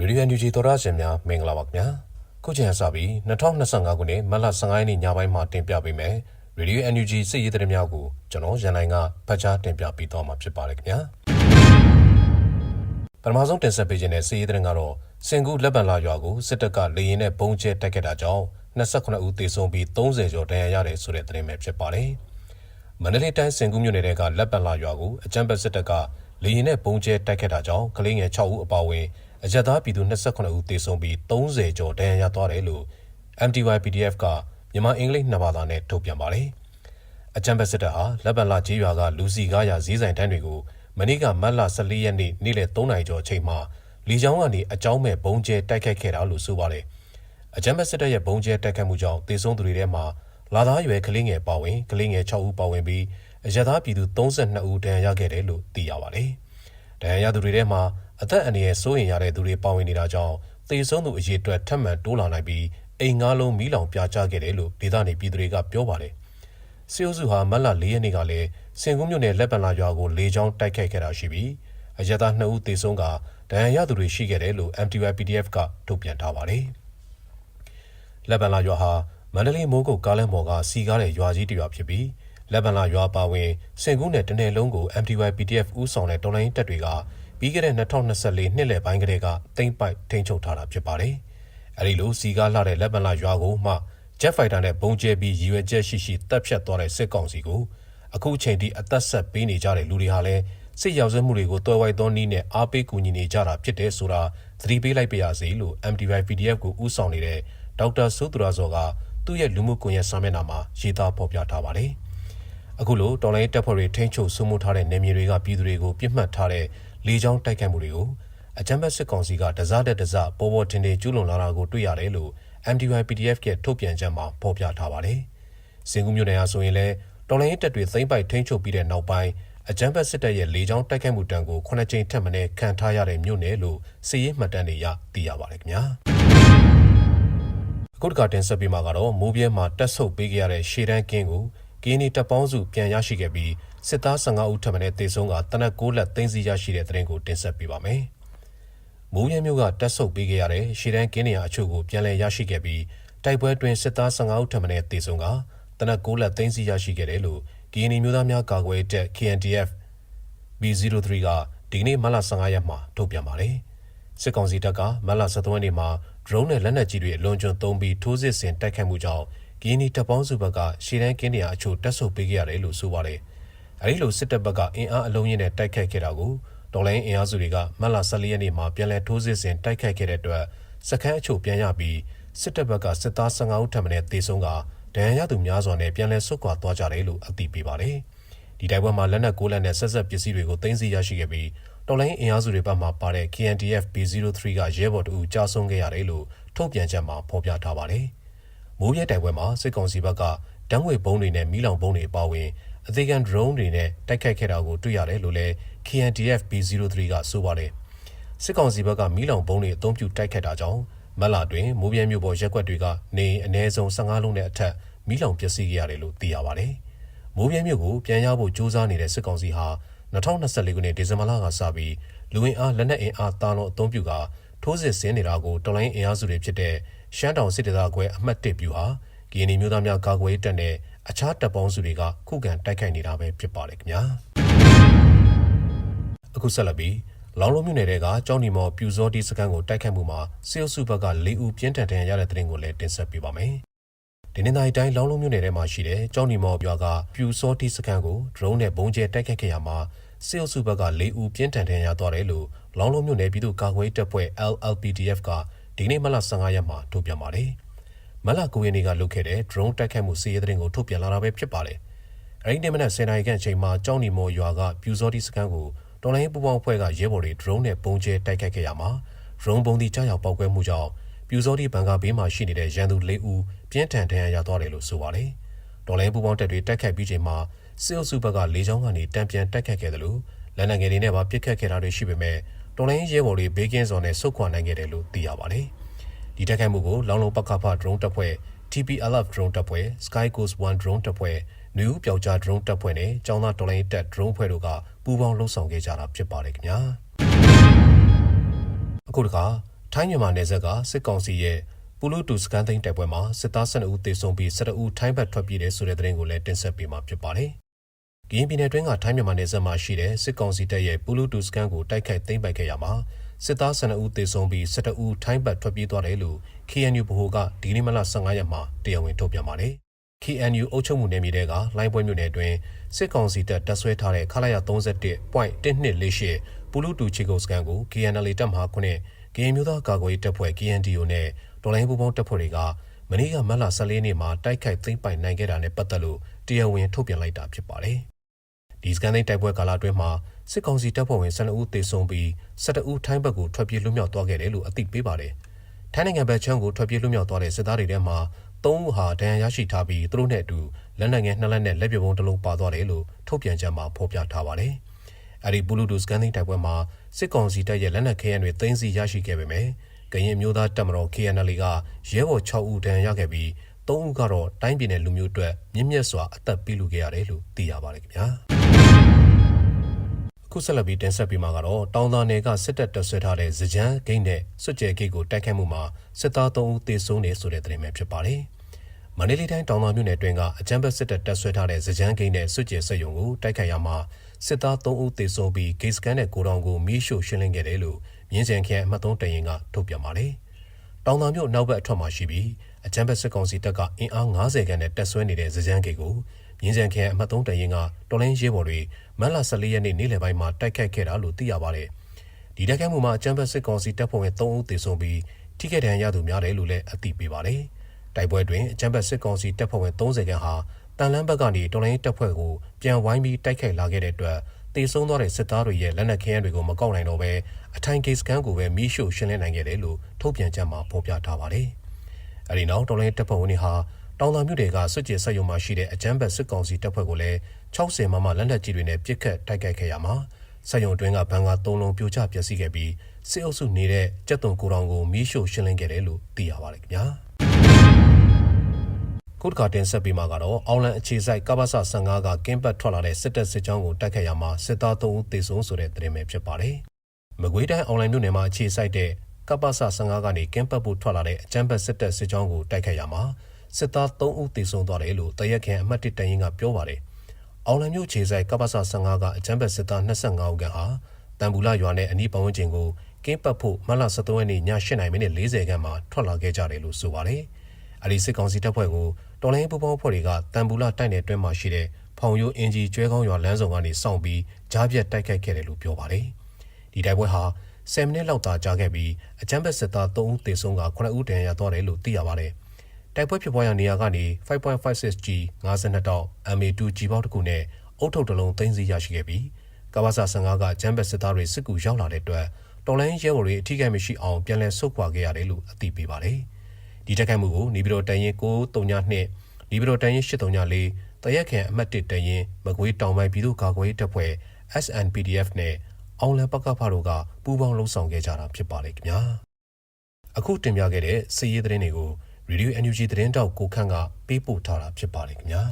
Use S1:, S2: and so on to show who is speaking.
S1: ရေဒီယိုအန်ယူဂျီသောရရှင်များမင်္ဂလာပါခင်ဗျာခုချိန်ဆပြီး2025ခုနှစ်မတ်လ15ရက်နေ့ညပိုင်းမှာတင်ပြပေးမယ်ရေဒီယိုအန်ယူဂျီစစ်ရေးသတင်းများကိုကျွန်တော်ရန်နိုင်ကဖတ်ကြားတင်ပြပေးသွားမှာဖြစ်ပါတယ်ခင်ဗျာပထမဆုံးတင်ဆက်ပေးခြင်းတဲ့စစ်ရေးသတင်းကတော့စင်ကူလက်ပံလာရွာကိုစစ်တပ်ကလေရင်နဲ့ပုံကျဲတိုက်ခဲ့တာကြောင့်28ဦးသေဆုံးပြီး30ကျော်ဒဏ်ရာရတယ်ဆိုတဲ့သတင်းပဲဖြစ်ပါတယ်မန္တလေးတိုင်းစင်ကူးမြို့နယ်ကလက်ပံလာရွာကိုအကြမ်းဖက်စစ်တပ်ကလေရင်နဲ့ပုံကျဲတိုက်ခဲ့တာကြောင့်ကလေးငယ်6ဦးအပါအဝင် အရက်သားပြည်သူ28ဦးသေဆုံးပြီး30ကျော်ဒဏ်ရာရသွားတယ်လို့ MTY PDF ကမြန်မာအင်္ဂလိပ်နှစ်ဘာသာနဲ့ထုတ်ပြန်ပါတယ်။အကြံဖက်စစ်တပ်ဟာလက်ပံလာကြီးရွာကလူစီကားရဈေးဆိုင်တန်းတွေကိုမနေ့ကမတ်လ14ရက်နေ့နေ့လယ်3နာရီကျော်အချိန်မှာလီချောင်းကနေအကြောင်းမဲ့ဘုံကျဲတိုက်ခိုက်ခဲ့တာလို့ဆိုပါတယ်။အကြံဖက်စစ်တပ်ရဲ့ဘုံကျဲတိုက်ခိုက်မှုကြောင့်သေဆုံးသူတွေထဲမှာလာသားရွယ်ကလေးငယ်ပါဝင်ကလေးငယ်6ဦးပါဝင်ပြီးအရက်သားပြည်သူ32ဦးဒဏ်ရာရခဲ့တယ်လို့သိရပါတယ်။ဒဏ်ရာရသူတွေထဲမှာ အသက်အန္တရာယ်စိုးရိမ်ရတဲ့သူတွေပါဝင်နေတာကြောင့်သေဆုံးသူအရေအတွက်ထပ်မံတိုးလာနိုင်ပြီးအိမ်ငါးလုံးမီးလောင်ပြာကျခဲ့တယ်လို့ဒေသနေပြည်သူတွေကပြောပါတယ်။စီအိုစုဟာမတ်လ၄ရက်နေ့ကလည်းစင်ကူးမြို့နယ်လက်ပံလာရွာကိုလေကြောင်းတိုက်ခိုက်ခဲ့တာရှိပြီးအရသာ2ဦးသေဆုံးကဒဏ်ရာရသူတွေရှိခဲ့တယ်လို့ MTY PDF ကထုတ်ပြန်ထားပါတယ်။လက်ပံလာရွာဟာမန္တလေးမိုးကုတ်ကားလမ်းပေါ်ကစီကားတဲ့ရွာကြီးတစ်ရွာဖြစ်ပြီးလက်ပံလာရွာပါဝင်စင်ကူးနယ်တနယ်လုံးကို MTY PDF ဥဆောင်တဲ့တော်လိုင်းတပ်တွေက ပြီးခဲ့တဲ့2024နှစ်လယ်ပိုင်းကတည်းကတင်ပိုက်ထိန်းချုပ်ထားတာဖြစ်ပါတယ်။အဲဒီလိုစီကားလှတဲ့လက်ပံလာရွာကိုမှဂျက်ဖိုက်တာနဲ့ပုံကျဲပြီးရည်ရွယ်ချက်ရှိရှိတပ်ဖြတ်သွားတဲ့စစ်ကောင်စီကိုအခုချိန်ထိအသက်ဆက်ပေးနေကြတဲ့လူတွေဟာလည်းစစ်ရောက်စမှုတွေကိုတွယ်ဝိုက်သောနည်းနဲ့အားပေးကူညီနေကြတာဖြစ်တယ်ဆိုတာသတိပေးလိုက်ပါရစေလို့ MDY PDF ကိုဥဆောင်နေတဲ့ဒေါက်တာစိုးသူရဇော်ကသူ့ရဲ့လူမှုကွန်ရက်စာမျက်နှာမှာရေးသားဖော်ပြထားပါတယ်။အခုလိုတော်လိုင်းတပ်ဖွဲ့တွေထိန်းချုပ်စိုးမိုးထားတဲ့နေမြေတွေကပြည်သူတွေကိုပြစ်မှတ်ထားတဲ့လေကြောင်းတိုက်ခိုက်မှုတွေကိုအကြမ်းဖက်စစ်ကောင်စီကတစားတဲ့တစားပေါ်ပေါ်တင်တင်ကျူးလွန်လာတာကိုတွေ့ရတယ်လို့ MDY PDF ရဲ့ထုတ်ပြန်ချက်မှာဖော်ပြထားပါတယ်။စင်ကူးမြို့နယ်အားဆိုရင်လည်းတော်လိုင်းတပ်တွေသိမ်းပိုက်ထိန်းချုပ်ပြီးတဲ့နောက်ပိုင်းအကြမ်းဖက်စစ်တပ်ရဲ့လေကြောင်းတိုက်ခိုက်မှုတံကို9ကြိမ်ထက်မနည်းခံထားရတဲ့မြို့နယ်လို့စီးရေးမှတ်တမ်းတွေရသိရပါတယ်ခင်ဗျာ။အခုတကတင်ဆက်ပြီးမှာကတော့မိုးပြဲမှာတက်ဆုပ်ပေးခဲ့ရတဲ့ရှေ့တန်းကင်းကိုကင်းနီတပ်ပေါင်းစုပြန်ရရှိခဲ့ပြီး စစ်သား15ဦးထပ်မံတေဆုံးကတနက်6လက်သိမ်းဆီးရရှိတဲ့တဲ့ရင်ကိုတင်ဆက်ပေးပါမယ်။မိုးရဲမျိုးကတက်ဆုပ်ပေးခဲ့ရတဲ့ရှေ့တန်းကင်းနေရာအချို့ကိုပြန်လည်ရရှိခဲ့ပြီးတိုက်ပွဲတွင်စစ်သား15ဦးထပ်မံတေဆုံးကတနက်6လက်သိမ်းဆီးရရှိခဲ့တယ်လို့ကင်းနီမျိုးသားများကာကွယ်တပ် KNDF B03 ကဒီနေ့မတ်လ15ရက်မှာထုတ်ပြန်ပါတယ်။စစ်ကောင်စီတပ်ကမတ်လ13ရက်နေ့မှာ drone နဲ့လက်နက်ကြီးတွေအလွန်ကျွံသုံးပြီးထိုးစစ်ဆင်တိုက်ခတ်မှုကြောင့်ကင်းနီတပ်ပေါင်းစုဘက်ကရှေ့တန်းကင်းနေရာအချို့တက်ဆုပ်ပေးခဲ့ရတယ်လို့ဆိုပါတယ်။ အဲဒီလိုစစ်တပ်ဘက်ကအင်အားအလုံးရင်းနဲ့တိုက်ခိုက်ခဲ့တာကိုဒေါ်လိုင်းအင်အားစုတွေကမတ်လ14ရက်နေ့မှာပြန်လည်ထိုးစစ်ဆင်တိုက်ခိုက်ခဲ့တဲ့အတွက်စခန်းအချို့ပြန်ရပြီးစစ်တပ်ဘက်ကစစ်သား15ဦးထပ်မံတေဆုံးကဒဏ်ရာရသူများစွာနဲ့ပြန်လည်ဆုတ်ခွာသွားကြတယ်လို့အသိပေးပါတယ်။ဒီတိုက်ပွဲမှာလက်နက်ကိုလက်နဲ့ဆက်ဆက်ပစ္စည်းတွေကိုသိမ်းဆည်းရရှိခဲ့ပြီးတော်လိုင်းအင်အားစုတွေဘက်မှပါတဲ့ KNDF B03 ကရဲဘော်တို့ကြားဆုံးခဲ့ရတယ်လို့ထုတ်ပြန်ချက်မှာဖော်ပြထားပါတယ်။မိုးပြဲတိုက်ပွဲမှာစစ်ကောင်စီဘက်ကတန်းငွေဘုံတွေနဲ့မီးလောင်ဘုံတွေပါဝင် အသေးခံ drone တွေနဲ့တိုက်ခိုက်ခဲ့တာကိုတွေ့ရတယ်လို့လည်း KNDF B03 ကဆိုပါတယ်။စစ်ကောင်စီဘက်ကမီးလောင်ဘုံတွေအုံပြုတိုက်ခိုက်တာကြောင့်မက်လာတွင်မိုးပြဲမြို့ပေါ်ရက်ကွက်တွေကနေအ ਨੇ ဆုံး15လုံးနဲ့အထက်မီးလောင်ပျက်စီးခဲ့ရတယ်လို့သိရပါတယ်။မိုးပြဲမြို့ကိုပြန်ရဖို့ကြိုးစားနေတဲ့စစ်ကောင်စီဟာ2024ခုနှစ်ဒီဇင်ဘာလကစပြီးလူဝင်အားလက်နက်အင်အားတာလုံးအုံပြုကထိုးစစ်ဆင်နေတာကိုတော်လိုင်းအင်အားစုတွေဖြစ်တဲ့ရှမ်းတောင်စစ်ဒေသခွဲအမှတ်1ပြူဟာကီနီမျိုးသားများကာကွယ်တပ်နဲ့ အခြားတပ်ပေါင်းစုတွေကခုခံတိုက်ခိုက်နေတာပဲဖြစ်ပါတယ်ခင်ဗျာအခုဆက်လက်ပြီးလောင်လုံးမြို့နယ်ကကြောင်းနီမော်ပြူစောတီစကန်ကိုတိုက်ခိုက်မှုမှာစေအုပ်စုဘက်က၄ဦးပြင်းထန်ဒဏ်ရာရတဲ့တဲ့ရင်ကိုလည်းတင်ဆက်ပေးပါမယ်ဒီနေ့တိုင်းတိုင်းလောင်လုံးမြို့နယ်ထဲမှာရှိတဲ့ကြောင်းနီမော်ပြွာကပြူစောတီစကန်ကို drone နဲ့ဘုံကျဲတိုက်ခိုက်ခဲ့ရမှာစေအုပ်စုဘက်က၄ဦးပြင်းထန်ဒဏ်ရာသွားတယ်လို့လောင်လုံးမြို့နယ်ပြည်သူ့ကာကွယ်တပ်ဖွဲ့ LLPDF ကဒီနေ့မလ15ရက်မှာထုတ်ပြန်ပါတယ်။ မလ9ရက်နေ့ကလုပ်ခဲ့တဲ့ drone တိုက်ခိုက်မှုစီးရဲတဲ့ရင်ကိုထုတ်ပြန်လာတာပဲဖြစ်ပါတယ်။အဲဒီနေ့မနက်10:00နာရီခန့်အချိန်မှာကြောင်းနီမော်ရွာကပြူစောတီစကန်ကိုတော်လိုင်းပူပေါင်းဖွဲ့ကရဲဘော်တွေ drone နဲ့ပုံကျဲတိုက်ခိုက်ခဲ့ရမှာ drone ပုံတီကြားရောက်ပောက်ကွဲမှုကြောင့်ပြူစောတီဘန်ကာဘေးမှာရှိနေတဲ့ရန်သူ၄ဦးပြင်းထန်ဒဏ်ရာရသွားတယ်လို့ဆိုပါတယ်။တော်လိုင်းပူပေါင်းတပ်တွေတိုက်ခိုက်ပြီးချိန်မှာစစ်အုပ်စုဘက်ကလေကြောင်းကနေတံပြန်တိုက်ခိုက်ခဲ့တယ်လို့လက်နက်ငယ်တွေနဲ့ပါပစ်ခတ်ခဲ့တာတွေရှိပေမဲ့တော်လိုင်းရဲဘော်တွေဘေးကင်းစွာနဲ့ဆုတ်ခွာနိုင်ခဲ့တယ်လို့သိရပါတယ်။ ဒီတိုက်ခိုက်မှုကိုလောင်လုံပကဖ drone တပ်ဖွဲ့ TPLF drone တပ်ဖွဲ့ Sky Coast 1 drone တပ်ဖွဲ့နယူးပြောက်ကြား drone တပ်ဖွဲ့နဲ့ကျောင်းသားတော်လိုင်းတပ် drone ဖွဲ့တို့ကပူးပေါင်းလှုပ်ဆောင်ခဲ့ကြတာဖြစ်ပါတယ်ခင်ဗျာ။အခုတခါထိုင်းမြန်မာနယ်စပ်ကစစ်ကောင်စီရဲ့ပူလူတူစကန်သိန်းတိုက်ပွဲမှာစစ်သား12ဦးသေဆုံးပြီး12ဦးထိုင်းဘက်ထွက်ပြေးတယ်ဆိုတဲ့သတင်းကိုလည်းတင်ဆက်ပေးမှာဖြစ်ပါတယ်။ကရင်ပြည်နယ်တွင်းကထိုင်းမြန်မာနယ်စပ်မှာရှိတဲ့စစ်ကောင်စီတပ်ရဲ့ပူလူတူစကန်ကိုတိုက်ခိုက်သိမ်းပိုက်ခဲ့ရမှာ စစ်သား12ဦးသေဆုံးပြီး12ဦးထိုင်းဘက်ထွက်ပြေးသွားတယ်လို့ KNU ဗဟိုကဒီနေ့မလ15ရက်မှာတရားဝင်ထုတ်ပြန်ပါတယ်။ KNU အုပ်ချုပ်မှုနယ်မြေတွေကလိုင်းပွဲမြို့နယ်အတွင်းစစ်ကောင်စီတပ်တပ်ဆွဲထားတဲ့ခလာရ31.1248ပူလူတူချီကိုစကန်ကို KNL တပ်မဟာ9ကရင်မျိုးသားကာကွယ်ရေးတပ်ဖွဲ့ KNDO နဲ့ဒေါ်လိုင်းပူပေါင်းတပ်ဖွဲ့တွေကမနေ့ကမတ်လ14ရက်နေ့မှာတိုက်ခိုက်သိမ်းပိုက်နိုင်ခဲ့တာနဲ့ပတ်သက်လို့တရားဝင်ထုတ်ပြန်လိုက်တာဖြစ်ပါတယ်။ ဒီစကန်သိမ်းတိုက်ပွဲကာလအတွင်းမှာစစ်ကောင်စီတပ်ဖွဲ့ဝင်12ဦးသေဆုံးပြီး17ဦးထိုင်းဘက်ကိုထွက်ပြေးလွတ်မြောက်သွားခဲ့တယ်လို့အသိပေးပါတယ်။ထိုင်းနိုင်ငံဘက်ချမ်းကိုထွက်ပြေးလွတ်မြောက်သွားတဲ့စစ်သားတွေထဲမှာ၃ဦးဟာဒဏ်ရာရရှိထားပြီးသူတို့နဲ့အတူလက်နက်ငယ်နှစ်လက်နဲ့လက်ပြုံပုံတစ်လုံးပါသွားတယ်လို့ထုတ်ပြန်ချက်မှာဖော်ပြထားပါတယ်။အဲဒီဘလူးတူစကန်သိန်းတိုက်ပွဲမှာစစ်ကောင်စီတပ်ရဲ့လက်နက်ခဲယမ်းတွေသိမ်းဆည်းရရှိခဲ့ပေမဲ့ကရင်မျိုးသားတပ်မတော် KNL ကရဲဘော်6ဦးဒဏ်ရာရခဲ့ပြီး3ဦးကတော့တိုင်းပြည်နယ်လူမျိုးအတွက်မြင့်မြတ်စွာအသက်ပေးလူခဲ့ရတယ်လို့သိရပါတယ်ခင်ဗျာအ ခုဆက်လက်ပြီးတင်ဆက်ပေးမှာကတော့တောင်သာနယ်ကစစ်တပ်တပ်ဆွဲထားတဲ့ဇကြမ်းဂိတ်နဲ့စွတ်ကြဲဂိတ်ကိုတိုက်ခိုက်မှုမှာစစ်သား3ဦးသေဆုံးနေဆိုတဲ့သတင်းပဲဖြစ်ပါတယ်မန္တလေးတိုင်းတောင်သာမြို့နယ်တွင်ကအကြမ်းဖက်စစ်တပ်တပ်ဆွဲထားတဲ့ဇကြမ်းဂိတ်နဲ့စွတ်ကြဲဆက်ယုံကိုတိုက်ခိုက်ရမှာစစ်သား3ဦးသေဆုံးပြီးဂိတ်စကန်နဲ့ကိုတောင်ကိုမီးရှို့ရှင်းလင်းခဲ့တယ်လို့မြင်းစံခရိုင်အမှတ်3တရင်ကထုတ်ပြန်ပါတယ်။တောင်သာမြို့နောက်ဘက်အထွက်မှာရှိပြီးအကြမ်းဖက်စစ်ကောင်စီတပ်ကအင်အား90ခန်းနဲ့တပ်ဆွဲနေတဲ့ဇကြမ်းဂိတ်ကို မြင်းစံခရိုင်အမှတ်3တရင်ကတော်လိုင်းရဲဘော်တွေမတ်လ14ရက်နေ့နေ့လယ်ပိုင်းမှာတိုက်ခိုက်ခဲ့တာလို့သိရပါတယ်။ဒီတိုက်ခိုက်မှုမှာအကြမ်းဖက်စစ်ကောင်စီတပ်ဖွဲ့ဝင်3ဦးသေဆုံးပြီးထိခိုက်ဒဏ်ရာရသူများတယ်လို့လည်းအသိပေးပါတယ်။တိုက်ပွဲတွင်အကြမ်းဖက်စစ်ကောင်စီတပ်ဖွဲ့ဝင်30ခန်းဟာတန်လန်းဘက်ကနေတော်လိုင်းတပ်ဖွဲ့ကိုပြန်ဝိုင်းပြီးတိုက်ခိုက်လာခဲ့တဲ့အတွက်တေဆုံးသွားတဲ့စစ်သားတွေရဲ့လက်နက်ခဲယမ်းတွေကိုမကောက်နိုင်တော့ဘဲအထိုင်ဂိတ်စကန်ကိုပဲမီးရှို့ရှင်းလင်းနိုင်ခဲ့တယ်လို့ထုတ်ပြန်ချက်မှာဖော်ပြထားပါတယ်။အဲဒီနောက်တော်လိုင်းတပ်ဖွဲ့ဝင်တွေဟာ တောင်သာမြို့တွေကစစ်ကြေဆက်ယုံမှာရှိတဲ့အကြမ်းဖက်စစ်ကောင်စီတပ်ဖွဲ့ကိုလည်း60မမလက်နက်ကြီးတွေနဲ့ပစ်ခတ်တိုက်ခိုက်ခဲ့ရမှာဆက်ယုံတွင်းကဘန်ကာ3လုံးပြိုကျပျက်စီးခဲ့ပြီးစစ်အုပ်စုနေတဲ့ကြက်တုံကိုတောင်ကိုမီးရှို့ရှင်းလင်းခဲ့တယ်လို့သိရပါတယ်ခင်ဗျာ။ခုတ်ကာတင်ဆက်ပြီးမှကတော့အောင်းလန်အခြေဆိုင်ကပ္ပစ15ကကင်းပတ်ထွက်လာတဲ့စစ်တပ်စစ်ကြောင်းကိုတိုက်ခတ်ရမှာစစ်သား3ဦးသေဆုံးဆိုတဲ့သတင်းပဲဖြစ်ပါတယ်။မကွေးတိုင်းအောင်းလန်မြို့နယ်မှာအခြေဆိုင်တဲ့ကပ္ပစ15ကနေကင်းပတ်ဖို့ထွက်လာတဲ့အကြမ်းဖက်စစ်တပ်စစ်ကြောင်းကိုတိုက်ခတ်ရမှာ စစ်သား3ဦးသေဆုံးသွားတယ်လို့တရက်ခင်အမှတ်1တရင်ကပြောပါတယ်။အောင်းလန်မြို့အခြေဆိုင်ကပ္ပစ15ကအကြမ်းဖက်စစ်သား25ဦးခန့်ဟာတန်ဘူးလာရွာနဲ့အနီးပတ်ဝန်းကျင်ကိုကင်းပတ်ဖို့မလ23ရက်နေ့ည8:40မိနစ်40ခန်းမှာထွက်လာခဲ့ကြတယ်လို့ဆိုပါတယ်။အဲဒီစစ်ကောင်စီတပ်ဖွဲ့ကိုတော်လိုင်းပူပေါင်းဖွဲ့တွေကတန်ဘူးလာတိုက်နယ်တွင်းမှာရှိတဲ့ဖောင်ရိုးအင်ဂျီကျွဲကောင်းရွာလမ်းဆောင်ကနေစောင့်ပြီးကြားပြတ်တိုက်ခိုက်ခဲ့တယ်လို့ပြောပါတယ်။ဒီတိုက်ပွဲဟာ10မိနစ်လောက်သာကြာခဲ့ပြီးအကြမ်းဖက်စစ်သား3ဦးသေဆုံးက9ဦးဒဏ်ရာရသွားတယ်လို့သိရပါတယ်။ တိုက်ပွဲဖြစ်ပွားရာနေရာကနေ 5.56G 52တောက် MA2 ကြီးပေါက်တစ်ခုနဲ့အုတ်ထုတ်တစ်လုံးသိမ်းဆည်းရရှိခဲ့ပြီးကဘာစာ15ကဂျမ်ဘက်စစ်သားတွေစစ်ကူရောက်လာတဲ့အတွက်တော်လိုင်းရဲဘော်တွေအထူးကိမရှိအောင်ပြန်လည်ဆုတ်ခွာခဲ့ရတယ်လို့အသိပေးပါတယ်။ဒီတက်ခိုက်မှုကိုနေပြည်တော်တန်ရင်932နေပြည်တော်တန်ရင်834တရက်ခန်အမှတ်1တရင်မကွေးတောင်ပိုင်းပြည်သူ့ကာကွယ်ရေးတပ်ဖွဲ့ SNPDF နဲ့အောင်လံပကဖားတို့ကပူးပေါင်းလှုပ်ဆောင်ခဲ့ကြတာဖြစ်ပါတယ်ခင်ဗျာအခုတင်ပြခဲ့တဲ့စီးရီးသတင်းတွေကို Radio NUG သတင်းတောက် ကိုခန့်က ပေးပို့ထားတာ ဖြစ်ပါတယ်ခင်ဗျာ